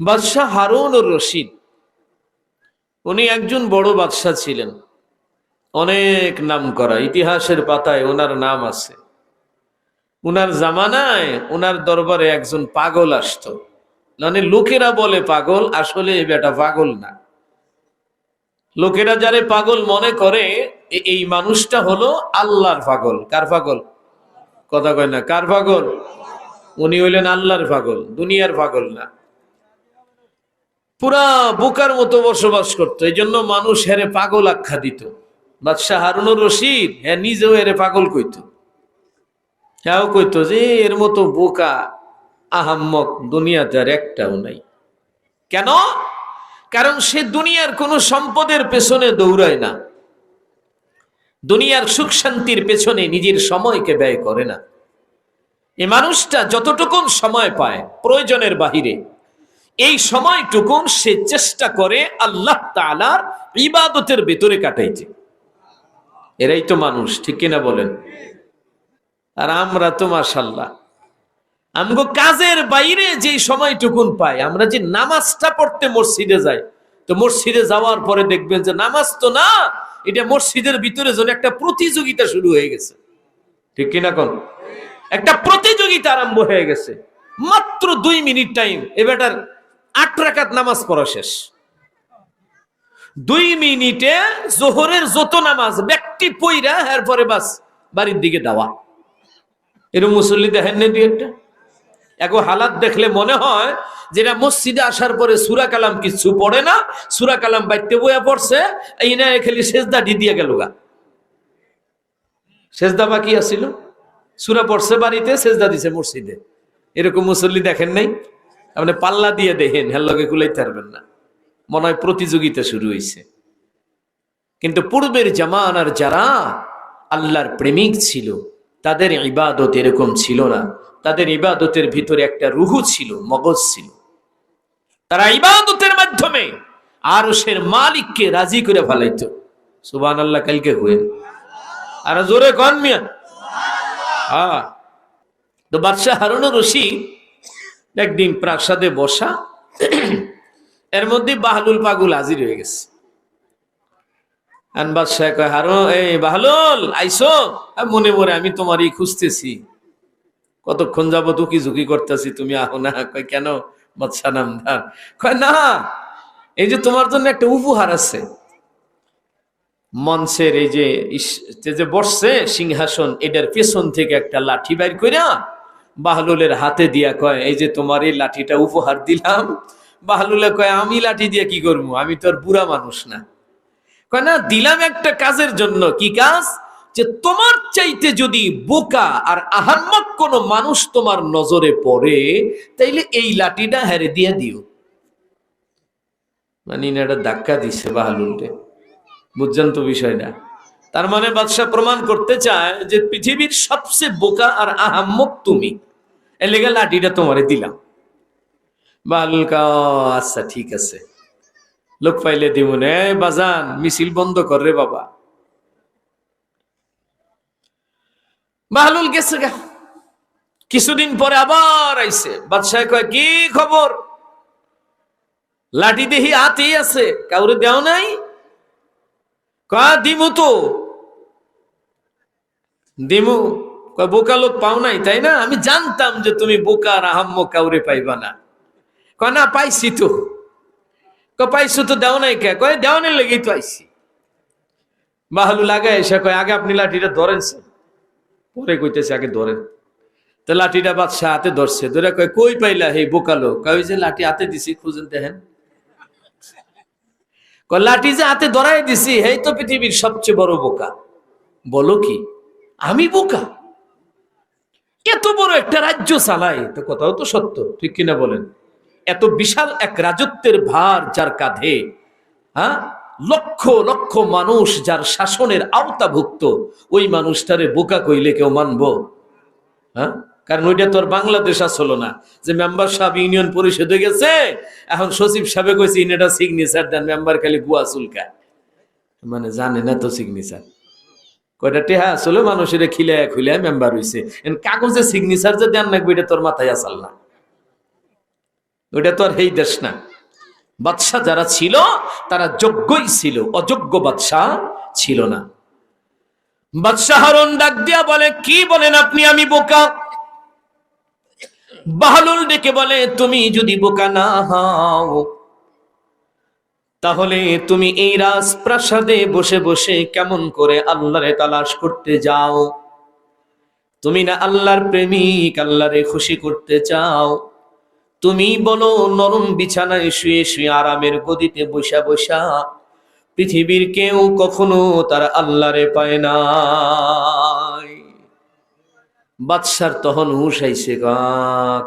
বাদশাহ হারুন রশিদ। উনি একজন বড় বাদশাহ ছিলেন। অনেক নাম করা ইতিহাসের পাতায় ওনার নাম আছে। উনার জামানায় উনার দরবারে একজন পাগল আসতো। মানে লোকেরা বলে পাগল, আসলে এ বেটা পাগল না। লোকেরা যারে পাগল মনে করে এই মানুষটা হলো আল্লাহর পাগল। কার পাগল? কথা কয় না, কার পাগল? উনি হইলেন আল্লাহর পাগল, দুনিয়ার পাগল না। পুরা বোকার মতো বসবাস করতো। এই জন্য মানুষ হেরে পাগল আখ্যা দিত। বাদশাহ হারুনুর রশিদ হ্যাঁ নিজেও এরে পাগল কইত। হ্যাঁ কইতো যে, এর মতো বোকা, আহাম্মক দুনিয়াতে আর একটাও নাই। কেন? কারণ সে দুনিয়ার কোনো সম্পদের পেছনে দৌড়ায় না। দুনিয়ার সুখ শান্তির পেছনে নিজের সময়কে ব্যয় করে না। এ মানুষটা যতটুকুন সময় পায় প্রয়োজনের বাহিরে এই সময়টুকুন সে চেষ্টা করে আল্লাহ তালার ইবাদতের ভেতরে কাটাইতে। এরাই তো মানুষ, ঠিক কিনা বলেন? আর আমরা তো মাসাল্লাহ আমগো কাজের বাইরে যে সময়টুকুন পাই, আমরা যে নামাজটা পড়তে মসজিদে যাই, তো মসজিদে যাওয়ার পরে দেখবেন যে নামাজ তো না, এটা মসজিদের ভিতরে যেন একটা প্রতিযোগিতা শুরু হয়ে গেছে। ঠিক কিনা কোন? একটা প্রতিযোগিতা আরম্ভ হয়ে গেছে। মাত্র দুই মিনিট টাইম এবারটার আট রাকাত নামাজ পড়া শেষ। দুই মিনিটে জোহরের যত নামাজ, ব্যক্তি পইরা এরপরে বাস বাড়ির দিকে দেওয়া এরকম মুসল্লি দেখেন না দুই একটা? এখন হালাত দেখলে মনে হয় যেটা মসজিদে আসার পরে সুরা কালাম কিছু পড়ে না, সুরা কালাম বাইতে বইয়া পড়ছে, এই না খালি সেজদা দিয়ে গেল গা। সেজদা বাকি আছিল। সুরা পড়ছে বাড়িতে, সেজদা দিছে মসজিদে। এরকম মুসল্লি দেখেন নাই? আপনি পাল্লা দিয়ে দেখেন হেল্লকে কুলাইতে পারবেন না। মনে হয় প্রতিযোগিতা শুরু হয়েছে কিন্তু পূর্বের জামানার যারা আল্লাহর প্রেমিক ছিল, তাদের ইবাদত এরকম ছিল না। তাদের ইবাদতের ভিতরে একটা রুহু ছিল, মগজ ছিল। তারা ইবাদতের মাধ্যমে আরশের মালিককে রাজি করে ফেলাইতো। সুবান আল্লাহ কালকে হুয়ে আর জোরে কন মিয়া। হ্যাঁ। তো বাদশাহ হারুন রশিদ একদিন প্রাসাদে বসা, এর মধ্যে বাহলুল পাগুল হাজির হয়ে গেছে। আন বাদশাহ কয় হারুন এই বাহলুল, আইসো। মনে মনে আমি তোমারই খুঁজতেছি। কতক্ষণ যাব দুকি ঝুঁকি করতেছি, তুমি আহো না। কয়, কেন বাদশাহ নামদার? কয়, না, এই যে তোমার জন্য একটা উপহার আছে। মঞ্চের এই যে বসছে সিংহাসন, এটার পেছন থেকে একটা লাঠি বাইর কইরা বাহলুলের হাতে দিয়া কয়, এই যে তোমার এই লাঠিটা উপহার দিলাম। বাহলুলে কয়, আমি লাঠি দিয়ে কি করব? আমি তো আর বুড়া মানুষ না। কয়, না, দিলাম একটা কাজের জন্য। কি কাজ? যে তোমার চাইতে যদি বোকা আর আহাম্মক কোন মানুষ তোমার নজরে পড়ে, তাইলে এই লাঠিটা হেরে দিয়ে দিও। মানে একটা ধাক্কা দিছে বাহালুলকে। বুঝছেন তো বিষয়টা? তার মানে বাদশাহ প্রমাণ করতে চায় যে পৃথিবীর সবচেয়ে বোকা আর আহাম্মক তুমি। এর লাঠিটা তোমারে দিলাম। আচ্ছা ঠিক আছে। লোক পাইলে দিব নে। বাজান, মিছিল বন্ধ কর রে বাবা। বাহালুল গেছে গা। কিছুদিন পরে আবার আইছে। বাদশাহ কয়, কি খবর? লাঠি দেহি হাতেই আছে। কাউরে দেও নাই? কয়া, দিমু তো। দিমু। বোকা লোক পাও নাই, তাই না? আমি জানতাম যে তুমি বোকা আহাম্ম কাউরে পাইবা না। কয়, না, পাইছি তো। পাইছো তো, দেও নাই কে? কয়, দেওয়ানের লেগেই তো আইছি। বাহালু লাগায় এসে কয়, আগে আপনি লাঠিটা ধরেন। পরে কইতেছে, আগে ধরেন। তো লাঠিটা বাদশাহ হাতে ধরছে। ধরে কয়, কই পাইলা হে বোকালো কয় যে লাঠি হাতে দিছি, খুঁজেন দেখেন। কয়, লাঠি যে হাতে ধরাই দিছি, হেই তো পৃথিবীর সবচেয়ে বড় বোকা। বলো কি? আমি বোকা? এত বড় একটা রাজ্য চালাই তো কথাও তো সত্য, ঠিক কিনা বলেন? এত বিশাল এক রাজত্বের ভার যার কাঁধে হ্যাঁ? লক্ষ লক্ষ মানুষ যার শাসনের আওতাভুক্ত, ওই মানুষটারে বোকা কইলে কেউ মানব? হ্যাঁ? কারণ ওইটা তো আর বাংলাদেশ আসলো না। যে মেম্বার সাহেব ইউনিয়ন পরিষদে গেছে, এখন সচিব সাহেব কইছে, ইনেটা সিগনেচার দেন, মেম্বার খালি গুয়া চুলকায়। মানে জানে না তো সিগনেচার কয়টা টেহা আসলে মানুষের খিলায় খুলে মেম্বার হইছে। কাগজে সিগনেচার যে দেন না এটা তোর মাথায় আসাল না। ওটা তো আর এই দেশ না। বাদশাহ যারা ছিল, তারা যোগ্যই ছিল, অযোগ্য বাদশাহ ছিল না। বাদশাহ হারুন ডাক দিয়া বলে, কি বলেন আপনি? আমি বোকা। বাহালুল ডেকে বলে, তুমি যদি বোকা না হও তাহলে তুমি এই রাজপ্রাসাদে বসে বসে কেমন করে আল্লাহরে তালাশ করতে যাও? তুমি না আল্লাহর প্রেমিক, আল্লাহরে খুশি করতে চাও? তুমি বলো, নরম বিছানায় শুয়ে শুয়ে আরামের গদিতে বসা বসা পৃথিবীর কেউ কখনো তার আল্লাহরে পায় না বাদশার তখন আইছে গা,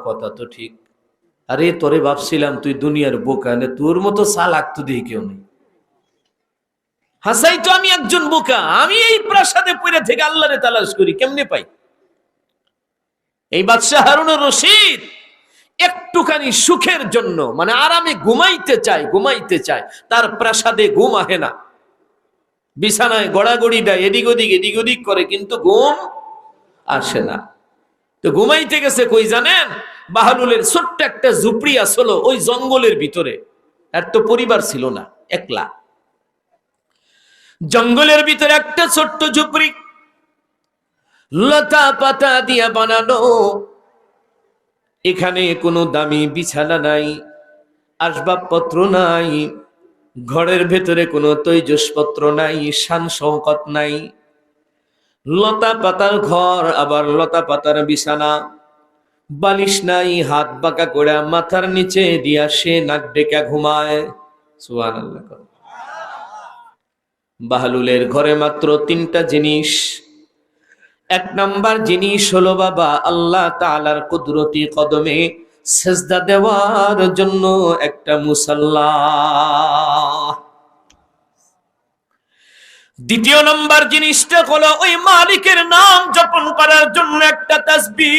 কথা তো ঠিক। আরে তোরে ভাবছিলাম তুই দুনিয়ার বোকা তোর মতো চালাক তো দেখি কেউ নেই। হাসাই তো, আমি একজন বোকা, আমি এই প্রাসাদে পড়ে থেকে আল্লাহরে তালাশ করি, কেমনে পাই? এই বাদশাহ হারুন রশিদ একটুখানি সুখের জন্য মানে আরামে ঘুমাইতে চায় ঘুমাইতে চায়, তার প্রাসাদে ঘুম আহে না। বিছানায় গড়াগড়ি দেয়, এদিক ওদিক এদিক ওদিক করে, কিন্তু ঘুম আসে না। তো ঘুমাইতে গেছে কই জানেন? বাহালুলের ছোট্ট একটা ঝুপড়ি আসলো ওই জঙ্গলের ভিতরে। আর তো পরিবার ছিল না, একলা। জঙ্গলের ভিতরে একটা ছোট্ট ঝুপড়ি। লতা পাতা দিয়া বানানো। এখানে কোনো দামি বিছানা নাই, আসবাবপত্র নাই, ঘরের ভেতরে কোনো তৈজসপত্র নাই শান শৌকত নাই। লতা পাতার ঘর, আবার লতা পাতার বিছানা। বালিশ নাই, হাত বাঁকা করে মাথার নিচে দিয়া সে নাক ডেকা ঘুমায়। সুয়ান আল্লাহ বাহালুলের ঘরে মাত্র তিনটা জিনিস। এক নাম্বার জিনিস হলো, বাবা, আল্লাহ তালার কুদরতি কদমে সেজদা দেওয়ার জন্য একটা মুসাল্লা দ্বিতীয় নম্বর জিনিসটা হলো, ওই মালিকের নাম জপন করার জন্য একটা তাসবি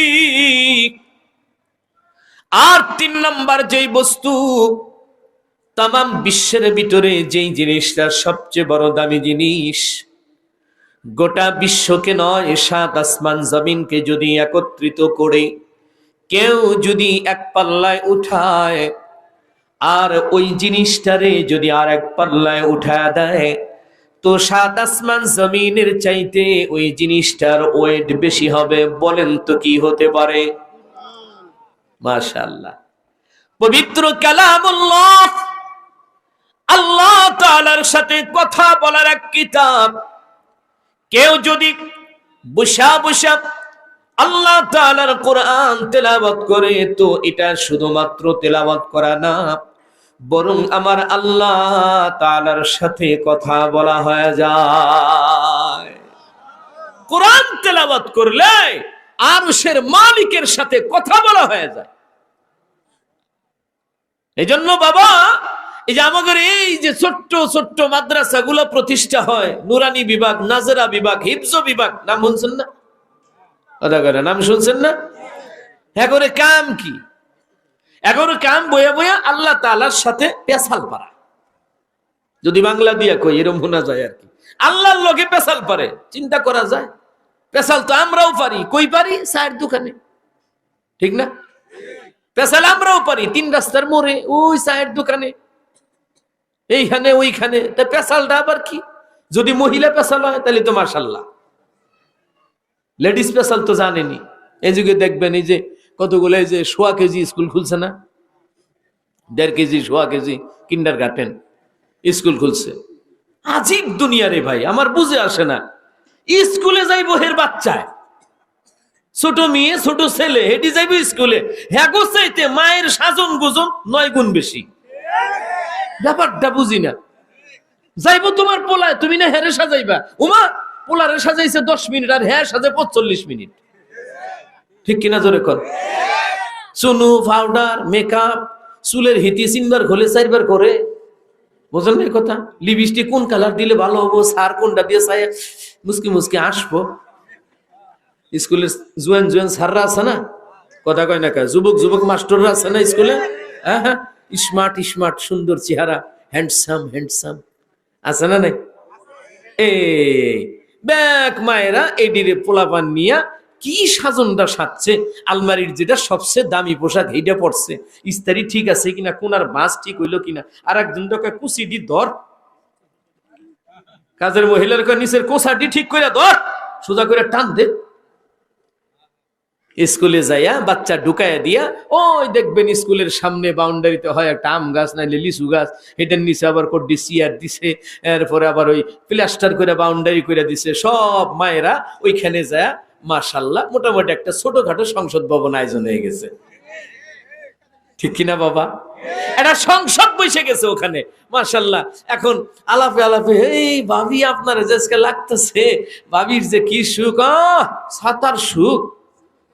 আর তিন নম্বর যেই বস্তু তাম বিশ্বের ভিতরে যেই জিনিসটা সবচেয়ে বড় দামি জিনিস, গোটা বিশ্বকে নয়, সাত আসমান জমিনকে যদি একত্রিত করে কেউ যদি এক পাল্লায় উঠায়, আর ওই জিনিসটারে যদি আর এক পাল্লায় উঠায় দেয়, তো সাত আসমান জমিনের চাইতে ওই জিনিসটার ওয়েট বেশি হবে। বলেন তো কি হতে পারে? মাশাল্লাহ পবিত্র কালামুল্লাহ। আল্লাহ তাআলার সাথে কথা বলার এক কিতাব। কেউ যদি বসা বসা আল্লাহ তাআলার কোরআন তেলাওয়াত করে, তো এটা শুধুমাত্র তেলাওয়াত করা না, বরং আমার আল্লাহ তাআলার সাথে কথা বলা হয়ে যায়। কোরআন তেলাওয়াত করলে আরশের মালিকের সাথে কথা বলা হয়ে যায়। এই জন্য বাবা, এই যে আমাদের এই যে ছোট্ট ছোট্ট মাদ্রাসা গুলো প্রতিষ্ঠা হয়, নুরানি বিভাগ, নাজরা বিভাগ, হিফজ বিভাগ, নাম শুনছেন না? কথা করে নাম শুনছেন না? এখন কাম কি? এখন কাম বইয়া বয়া আল্লাহ তালার সাথে পেশাল পারা। যদি বাংলা দিয়া কই, এরম শোনা যায় আর কি। আল্লাহর লোকে পেশাল পারে, চিন্তা করা যায়। পেশাল তো আমরাও পারি। কই পারি? চায়ের দোকানে। ঠিক না? পেশাল আমরাও পারি, তিন রাস্তার মোড়ে, ওই চায়ের দোকানে। এইখানে, ওইখানে। তা পেশালটা আবার কি? যদি মহিলা পেশাল হয়, তাহলে তো মার্শাল্লাহ লেডিস পেশাল তো জানেনি এই যুগে দেখবেন এই যে কতগুলো এই যে সোয়া কেজি স্কুল খুলছে না? দেড় কেজি সোয়া কেজি কিন্ডার গার্টেন স্কুল খুলছে। আজীব দুনিয়া রে ভাই, আমার বুঝে আসে না। স্কুলে যাইব হের বাচ্চায়। ছোট মেয়ে, ছোট ছেলে, হেঁটে যাইব স্কুলে। হ্যাগো চাইতে মায়ের সাজন গুজন নয় গুণ বেশি। ব্যাপারটা বুঝি না। যাইবো তোমার পোলায়, তুমি না হেরে সাজাইবা? উমা, পোলারে সাজাইছে দশ মিনিট আর হ্যাঁ সাজাই পঁচল্লিশ মিনিট। ঠিক কিনা জোরে কর? চুনু, পাউডার মেকআপ চুলের হিতি চিনবার ঘলে চারবার করে। বোঝেন না কথা? লিপস্টিক কোন কালার দিলে ভালো হব? সার কোনটা দিয়ে চাই মুসকি মুসকি আসব স্কুলের জুয়ান জুয়ান সাররা আছে না? কথা কয় না যুবক যুবক মাস্টাররা আছে না স্কুলে? হ্যাঁ হ্যাঁ। স্মার্ট স্মার্ট, সুন্দর চেহারা। হ্যান্ডসাম হ্যান্ডসাম আছে না নাই? এ ব্যাক মায়েরা এডিরে পোলাপান নিয়া কি সাজনটা সাজছে? আলমারির যেটা সবচেয়ে দামি পোশাক এইটা পড়ছে ইস্তারি ঠিক আছে কিনা, কোনার বাস ঠিক হইল কিনা? আর একজন তোকে কুচিটি ধর। কাজের মহিলার নিচের কোষাটি ঠিক করে ধর। সোজা করে টান দে। স্কুলে যাইয়া বাচ্চা ঢুকাইয়া দিয়া, ওই দেখবেন স্কুলের সামনে বাউন্ডারিতে হয় একটা আম গাছ, নাইলে লিচু গাছ। এটার নিচে আবার কোটি সিয়ার দিছে। এরপরে আবার ওই প্লাস্টার করে বাউন্ডারি করে দিছে। সব মায়েরা ওইখানে যায় মাশাল্লাহ মোটামুটি একটা ছোটখাটো সংসদ ভবন আয়োজন হয়ে গেছে। ঠিক কিনা বাবা? একটা সংসদ বসে গেছে ওখানে মাশাল্লাহ এখন আলাপে আলাপে এই ভাবি আপনার আজকে লাগতেছে ভাবির যে কি সুখ সাতার সুখ।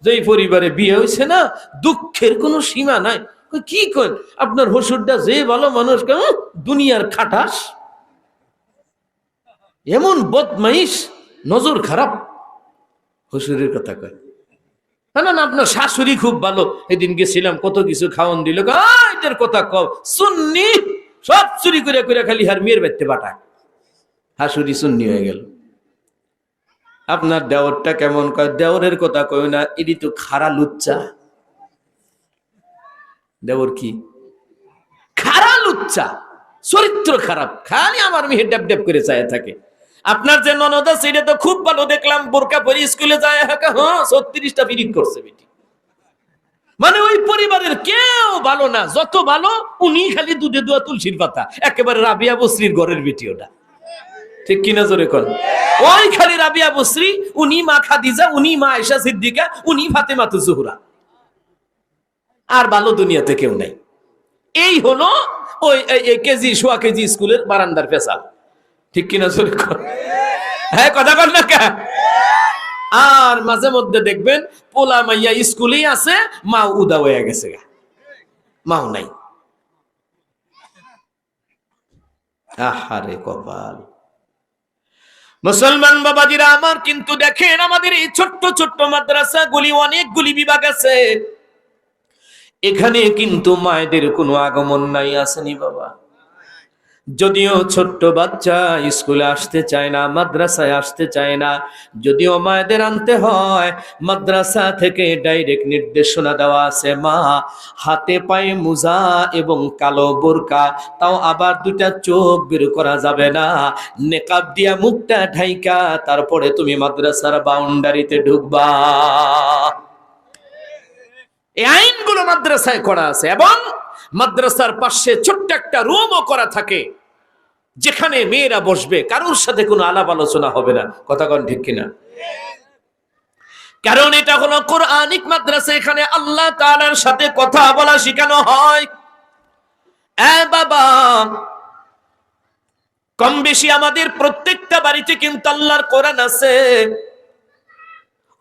যেই পরিবারে বিয়ে হয়েছে না দুঃখের কোনো সীমা নাই। কি কন আপনার হসুরটা যে ভালো মানুষ উহ, দুনিয়ার খাটাস। এমন বদমাইশ নজর খারাপ। হসুরের কথা কয়। না না আপনার শাশুড়ি খুব ভালো। এদিন গেছিলাম কত কিছু খাওয়ান দিল। এটার কথা কও। সুন্নি সব চুরি করে করে খালি হার মেয়ের বেতে বাটা হাসুরি সুন্নি হয়ে গেল। আপনার দেওরটা কেমন কয়? দেওরের কথা কয় না এটি তো খারা লুচ্চা। দেওর কি? খারা লুচ্চা চরিত্র খারাপ। খালি আমার মেয়ে ডেপ ডেপ করে চায় থাকে। আপনার যে ননদ এটা তো খুব ভালো দেখলাম, বোরকা পরে স্কুলে যায় হাঁকা হ্যাঁ ছত্রিশটা পিরিত করছে বেটি। মানে ওই পরিবারের কেউ ভালো না, যত ভালো, উনি খালি দুধে দোয়া তুলসীর পাতা, একেবারে রাবিয়া বসরির ঘরের বেটি ওটা। ঠিক কিনা জোরে কর ওই খালি রাবিয়া বসরি উনি মা খাদিজা, উনি মা আয়েশা সিদ্দিকা, উনি ফাতেমা তো জোহরা। আর ভালো দুনিয়াতে কেউ নাই। এই হলো ওই কেজি, সোয়া কেজি স্কুলের বারান্দার পেশাল ঠিক কিনা জোরে হ্যাঁ কথা কর না কে আর মাঝে মধ্যে দেখবেন পোলা মাইয়া স্কুলেই আছে মা উদা হয়ে গেছে মাও নাই। আহারে কপাল। মুসলমান বাবাজিরা, আমার কিন্তু দেখেন আমাদের এই ছোট্ট ছোট্ট মাদ্রাসা গুলি অনেকগুলি বিভাগ আছে। এখানে কিন্তু মায়েদের কোনো আগমন নাই, আসেনি বাবা। যদিও ছোট্ট বাচ্চা স্কুলে আসতে চায় না, মাদ্রাসায় আসতে চায় না, যদিও মায়েদের আনতে হয়, মাদ্রাসা থেকে ডাইরেক্ট নির্দেশনা দেওয়া আছে, মা হাতে পায়ে মুজা এবং কালো বোরকা, তাও আবার দুটা চোখ বের করা যাবে না, নেকাব দিয়া মুখটা ঢাইকা, তারপরে তুমি মাদ্রাসার বাউন্ডারিতে ঢুকবা। এই আইনগুলো মাদ্রাসায় করা আছে এবং মাদ্রাসার পাশে ছোট্ট একটা রুমও করা থাকে। যেখানে মেয়েরা বসবে, কারোর সাথে কোনো আলাপ আলোচনা হবে না। কথা কন ঠিক কিনা? কারণ এটা হলো কোরআনিক মাদ্রাসা, এখানে আল্লাহ তাআলার সাথে কথা বলা শেখানো হয়। বাবা কম বেশি আমাদের প্রত্যেকটা বাড়িতে কিন্তু আল্লাহর কোরআন আছে।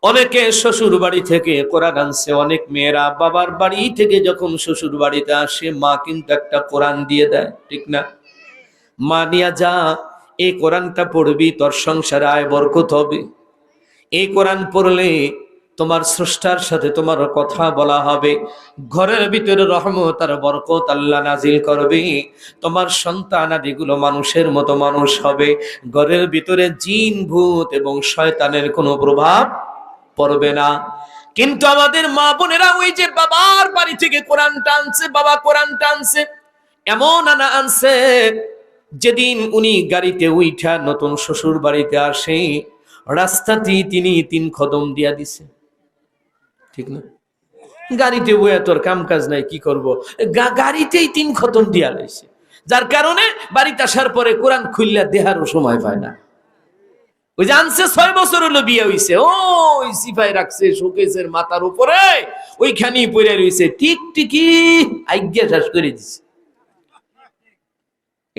অনেকে শ্বশুর বাড়ি থেকে কোরআন আনছে, অনেক মেয়েরা বাবার বাড়ি থেকে যখন শ্বশুর বাড়িতে আসে, মা কিন্তু একটা কোরআন দিয়ে দেয়, ঠিক না? মা নিয়া যা, এই কোরআনটা পড়বি, তোর সংসারে আয় বরকত হবে। এই কোরআন পড়লে তোমার স্রষ্টার সাথে তোমার কথা বলা হবে। ঘরের ভিতরে রহমত আর বরকত আল্লাহ নাজিল করবে। তোমার সন্তান আদিগুলো মানুষের মতো মানুষ হবে। ঘরের ভিতরে জিন, ভূত এবং শয়তানের কোনো প্রভাব পড়বে না। কিন্তু আমাদের মা বোনেরা ওই যে বাবার বাড়ি থেকে কোরআন টানছে বাবা কোরআন টানছে এমন আনা আনছে যেদিন উনি গাড়িতে উইঠা নতুন শ্বশুর বাড়িতে আসে রাস্তাতেই তিনি তিন কদম দিয়া দিছে। ঠিক না? গাড়িতে বইয়া তোর কাম কাজ নাই, কি করব? গাড়িতেই তিন খতম দিয়া লাইছে। যার কারণে বাড়িতে আসার পরে কোরআন খুললা দেহারও সময় পায় না। ওই যে আনছে ছয় বছর হলো বিয়ে হইছে, ওই সিপাই রাখছে শোকেসের মাথার উপরে, ওইখানেই পড়ে রইছে, ঠিক ঠিকই আজ্ঞা শেষ করে দিছে।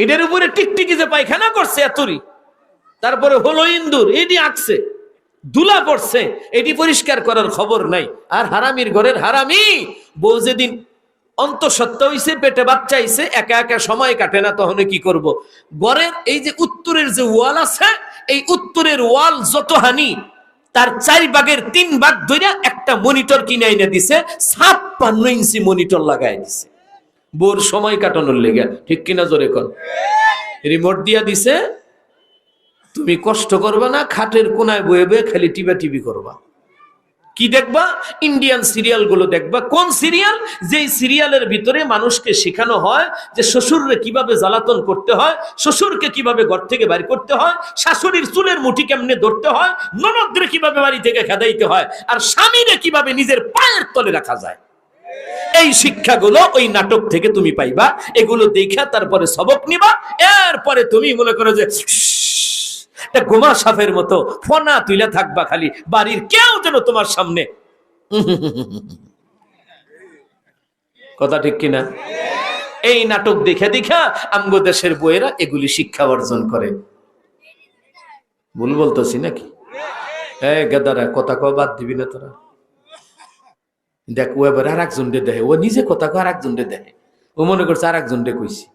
এটার উপরে টিকটিকি যে পায়খানা করছে এতরি তারপরে হলো ইন্দুর, এটি আঁকছে, দুলা পড়ছে, এটি পরিষ্কার করার খবর নাই। আর হারামির ঘরের হারামি, বউ যেদিন অন্তঃসত্ত্বা হইছে, পেটে বাচ্চা হইছে, একা একা সময় কাটে না তখন কি করব? ঘরের এই যে উত্তরের যে ওয়াল আছে, এই উত্তরের ওয়াল যত হানি তার চার ভাগের তিন ভাগ ধরে একটা মনিটর কিনে এনে দিছে, ছাপ্পান্ন ইঞ্চি মনিটর লাগাই দিছে। বোর সময় কাটানোর লেগে, ঠিক কিনা জোরে কর রিমোট দিয়া দিছে, তুমি কষ্ট করবা না, খাটের কোনায় বয়ে বয়ে খালি টিবা টিভি করবা। কি দেখবা? ইন্ডিয়ান সিরিয়ালগুলো দেখবা। কোন সিরিয়াল যেই সিরিয়ালের ভিতরে মানুষকে শেখানো হয় যে শ্বশুররে কীভাবে জ্বালাতন করতে হয়, শ্বশুরকে কীভাবে ঘর থেকে বাড়ি করতে হয়, শাশুড়ির চুলের মুঠি কেমনে ধরতে হয়, ননদরে কীভাবে বাড়ি থেকে খেদাইতে হয়, আর স্বামীরে কীভাবে নিজের পায়ের তলে রাখা যায়। এই শিক্ষাগুলো ওই নাটক থেকে তুমি পাইবা, এগুলো দেখা তারপরে সবক নিবা, এরপরে তুমি মনে করো যে গোমা সাপের মতো ফনা তুইলা থাকবা খালি বাড়ির কেউ যেন তোমার সামনে কথা ঠিক কিনা এই নাটক দেখে দেখা আমগো দেশের বইয়েরা এগুলি শিক্ষা অর্জন করে ভুল বলতেছি নাকি হ্যাঁ গেদারা কথা কও বাদ দিবি না তোরা দেখ, ও এবার আর একজন রে দেখে, ও নিজে কথা কয় আর একজন রে দেখে। ও মনে করছে আর একজন রে কইছি,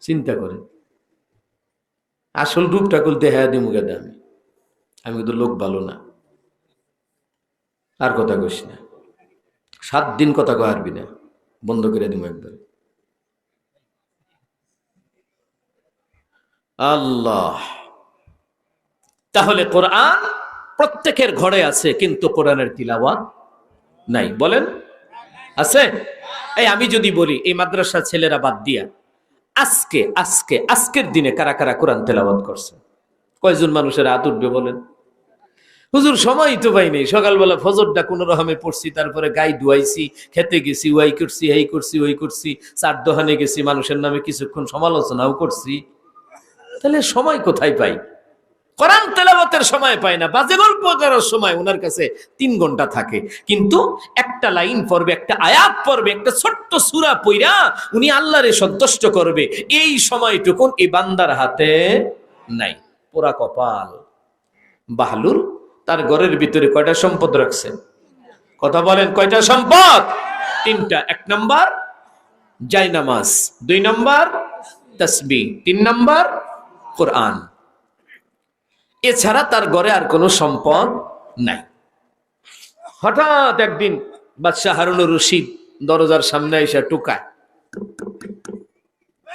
চিন্তা করে আসল রূপটা কল দেহা দিমু গেদা আমি। আমি কিন্তু লোক ভালো না। আর কথা কইস না। সাত দিন কথা কয় আরবি না। বন্ধ করে দিমু একবার। আল্লাহ। তাহলে কোরআন প্রত্যেকের ঘরে আছে, কিন্তু কোরআনের তিলাওয়াত নাই। বলেন। আছে? এই আমি যদি বলি, এই মাদ্রাসা ছেলেরা বাদ দিয়া, আজকে আজকে, আজকের দিনে কারা কারা কোরআন তেলাবাদ করছে? কয়জন মানুষের হাত উঠবে বলেন? হুজুর সময় তো পাই নেই। সকালবেলা ফজরটা কোন রকমে পড়ছি, তারপরে গাই ধুয়াইছি, খেতে গেছি, ওয়াই করছি এই করছি, ওই করছি, চার দোহানে গেছি, মানুষের নামে কিছুক্ষণ সমালোচনাও করছি। তাহলে সময় কোথায় পাই? কোরআন তেলাওয়াতের সময় পায় না, বাজে গল্প করার সময় ওনার কাছে তিন ঘণ্টা থাকে। কিন্তু একটা লাইন পড়বে, একটা আয়াত পড়বে, একটা ছোট্ট সুরা পইরা উনি আল্লাহরে সন্তুষ্ট করবে। এই সময়টুকুন এই বান্দার হাতে নাই, পোড়া কপাল। বাহলুর তার ঘরের ভিতরে কয়টা সম্পদ রাখছে? কথা বলেন, কয়টা সম্পদ? তিনটা, এক নম্বর জায়নামাজ, দুই নম্বর তসবি তিন নম্বর কোরআন। এছাড়া তার ঘরে আর কোনো সম্পদ নাই। হঠাৎ একদিন বাদশাহ হারুনুর রশিদ দরজার সামনে এসে টুকায়।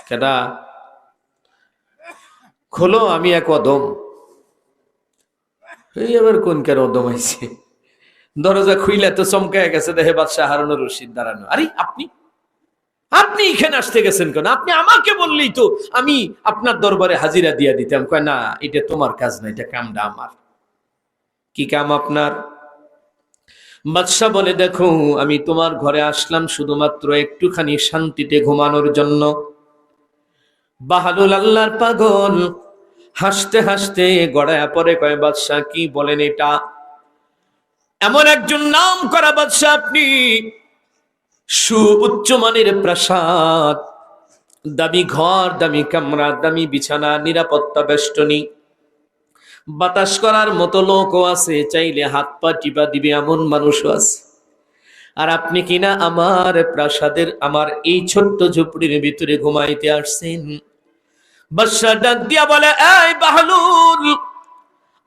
কেডা? খোলো, আমি এক অদম। এই আবার কোন কেন অদম আইছে দরজা খুইলে তো চমকায় গেছে, দেখে বাদশাহ হারুনুর রশিদ দাঁড়ানো। আরে, আপনি? আপনি এখানে আসতে গেছেন কেন? আপনি আমাকে বললেই তো আমি আপনার দরবারে হাজিরা দিয়া দিতাম। কয়, না, এটা তোমার কাজ না, এটা কামটা আমার। কি কাম আপনার? বাদশাহ বলে, দেখো, আমি তোমার ঘরে আসলাম শুধুমাত্র একটুখানি শান্তিতে ঘুমানোর জন্য। বাহালুল আল্লাহর পাগল। হাসতে হাসতে গড়ায়া পরে কয়, বাদশাহ, কি বলেন এটা? এমন একজন নাম করা বাদশাহ আপনি। সু উচ্চমানের প্রাসাদ। দামি ঘর, দামি কামরা, দামি বিছানা, নিরাপত্তা বেষ্টনী। বাতাস করার মতো লোকও আছে, চাইলে হাত পা টিপা দিবে এমন মানুষও আছে। আর আপনি কিনা আমার প্রাসাদের, আমার এই ছোট্ট ঝুপড়ির ভিতরে ঘুমাইতে আসছেন? দিয়া বলে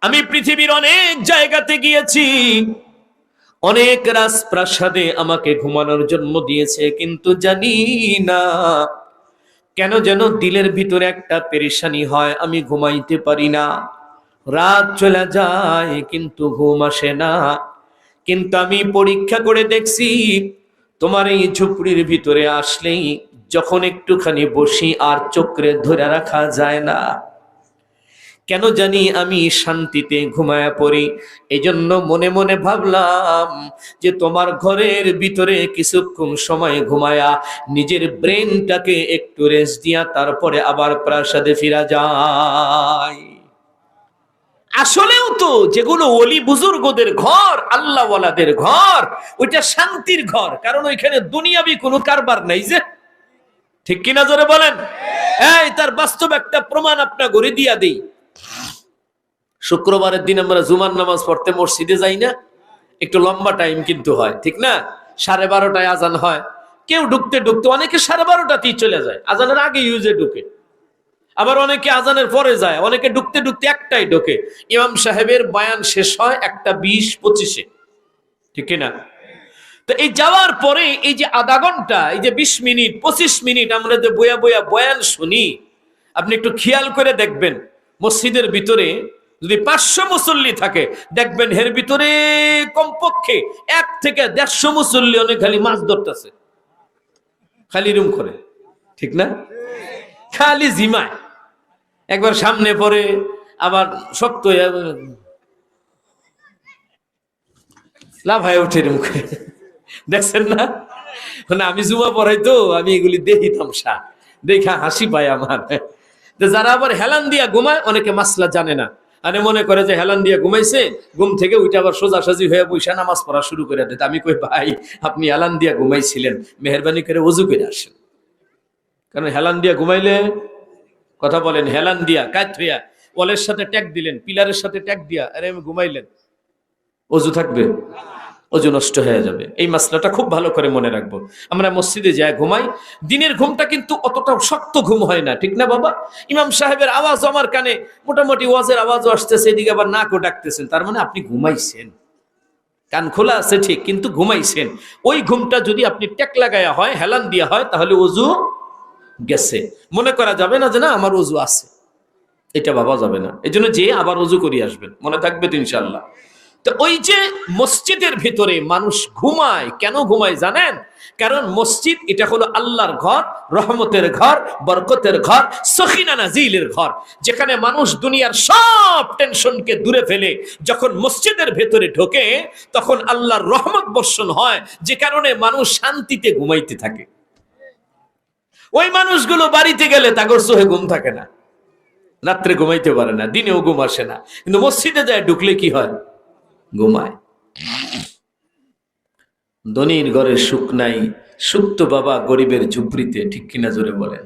আমি পৃথিবীর অনেক জায়গাতে গিয়েছি। অনেক রাজপ্রাসাদে আমাকে ঘুমানোর জন্ম দিয়েছে, কিন্তু জানি না কেন যেন দিলের ভিতরে একটা পেরেশানি হয়, আমি ঘুমাইতে পারি না। রাত চলে যায়, কিন্তু ঘুম আসে না। কিন্তু আমি পরীক্ষা করে দেখছি, তোমার এই ঝুপড়ির ভিতরে আসলেই যখন একটুখানি বসি আর চক্রে ধরে রাখা যায় না। কেন জানি আমি শান্তিতে ঘুমায়া পড়ি? এজন্য মনে মনে ভাবলাম যে তোমার ঘরের ভিতরে কিছুক্ষণ সময় ঘুমায়া নিজের ব্রেনটাকে একটু রেস্ট দিয়া তারপরে আবার প্রাসাদে ফিরা যায় আসলেও তো যেগুলো অলি বুজুর্গদের ঘর, আল্লাহওয়ালাদের ঘর, ওইটা শান্তির ঘর, কারণ ওইখানে দুনিয়াবি কোনো কারবার নাই যে। ঠিক কিনা জোরে বলেন? এই, তার বাস্তব একটা প্রমাণ আপনার গড়ে দিয়া দেই। শুক্রবারের দিন আমরা জুমার নামাজ পড়তে মসজিদে যাই না, একটু লম্বা টাইম কিন্তু হয়, ঠিক না? সাড়ে বারোটায় আজান হয়। কেউ ঢুকতে ঢুকতে, অনেকে সাড়ে বারোটাতেই চলে যায়, আজানের আগে ইউজে ঢুকে। আবার অনেকে আজানের পরে যায়, অনেকে ঢুকতে ঢুকতে একটাই ঢোকে। ইমাম সাহেবের বয়ান শেষ হয় একটা বিশ পঁচিশে, ঠিক না তো এই যাওয়ার পরে এই যে আধা ঘণ্টা, এই যে বিশ মিনিট, পঁচিশ মিনিট আমরা যে বয়া বয়া বয়ান শুনি, আপনি একটু খেয়াল করে দেখবেন। মসজিদের ভিতরে যদি পাঁচশো মুসল্লি থাকে, দেখবেন এর ভিতরে কমপক্ষে এক থেকে দেড়শো মুসল্লি অনেক খালি মাছ ধরতেছে। খালি রুম করে। ঠিক না? খালি জিমায়। একবার সামনে পরে আবার শক্ত লাভ হয়ে ওঠে এরম করে। দেখছেন না? মানে আমি জুমা পড়াই তো, আমি এগুলি দেখি তামসা। দেখা হাসি পায় আমার। তো যারা আবার হেলান দিয়া ঘুমায়, অনেকে মাসলা জানে না। আরে মনে করে যে হেলান দিয়া ঘুমাইছে, ঘুম থেকে উঠে আবার সোজাসাজি হয়ে বৈশা নামাজ পড়া শুরু করে দেয়। আমি কই, ভাই, আপনি হেলান দিয়া ঘুমাইছিলেন, মেহরবানি করে অজু করে আসেন। কারণ হেলান দিয়া ঘুমাইলে কথা বলেন, হেলান দিয়া কাজ হইয়া সাথে ট্যাগ দিলেন, পিলারের সাথে ট্যাগ দিয়া, আরে আমি ঘুমাইলেন। অজু থাকবে? অজু নষ্ট হয়ে যাবে। এই মাসলাটা খুব ভালো করে মনে রাখব। আমরা মসজিদে যাই, ঘুমাই। দিনের ঘুমটা কিন্তু অতটা শক্ত ঘুম হয় না, ঠিক না বাবা? ইমাম সাহেবের আওয়াজ আমার কানে মোটামুটি ওয়াজের আওয়াজও আসতেছে, এদিকে আবার নাকও ডাকতেছেন তার মানে আপনি ঘুমাইছেন। কান খোলা আছে ঠিক, কিন্তু ঘুমাইছেন। ওই ঘুমটা যদি আপনি ট্যাক লাগায়া হয়, হেলান দিয়া হয়, তাহলে অজু গেছে। মনে করা যাবে না যে না, আমার অজু আছে। এটা ভাবা যাবে না। এই জন্য যে আবার অজু করিয়ে আসবেন। মনে থাকবে তো ইনশাল্লাহ তো ওই যে মসজিদের ভিতরে মানুষ ঘুমায়, কেন ঘুমায় জানেন? কারণ মসজিদ এটা হলো আল্লাহর ঘর, রহমতের ঘর, বরকতের ঘর, সখিনা নাজিলের ঘর, যেখানে মানুষ দুনিয়ার সব টেনশনকে দূরে ফেলে। যখন মসজিদের ভেতরে ঢোকে, তখন আল্লাহর রহমত বর্ষণ হয়, যে কারণে মানুষ শান্তিতে ঘুমাইতে থাকে। ওই মানুষগুলো বাড়িতে গেলে তাগর সোহে ঘুম থাকে না। রাত্রে ঘুমাইতে পারে না, দিনেও ঘুম আসে না। কিন্তু মসজিদে যায় ঢুকলে কি হয়? ঘুমায়। ধনির ঘরে সুখ নাই সুপ্ত বাবা গরিবের ঝুপড়িতে ঠিক কিনা জোরে বলেন।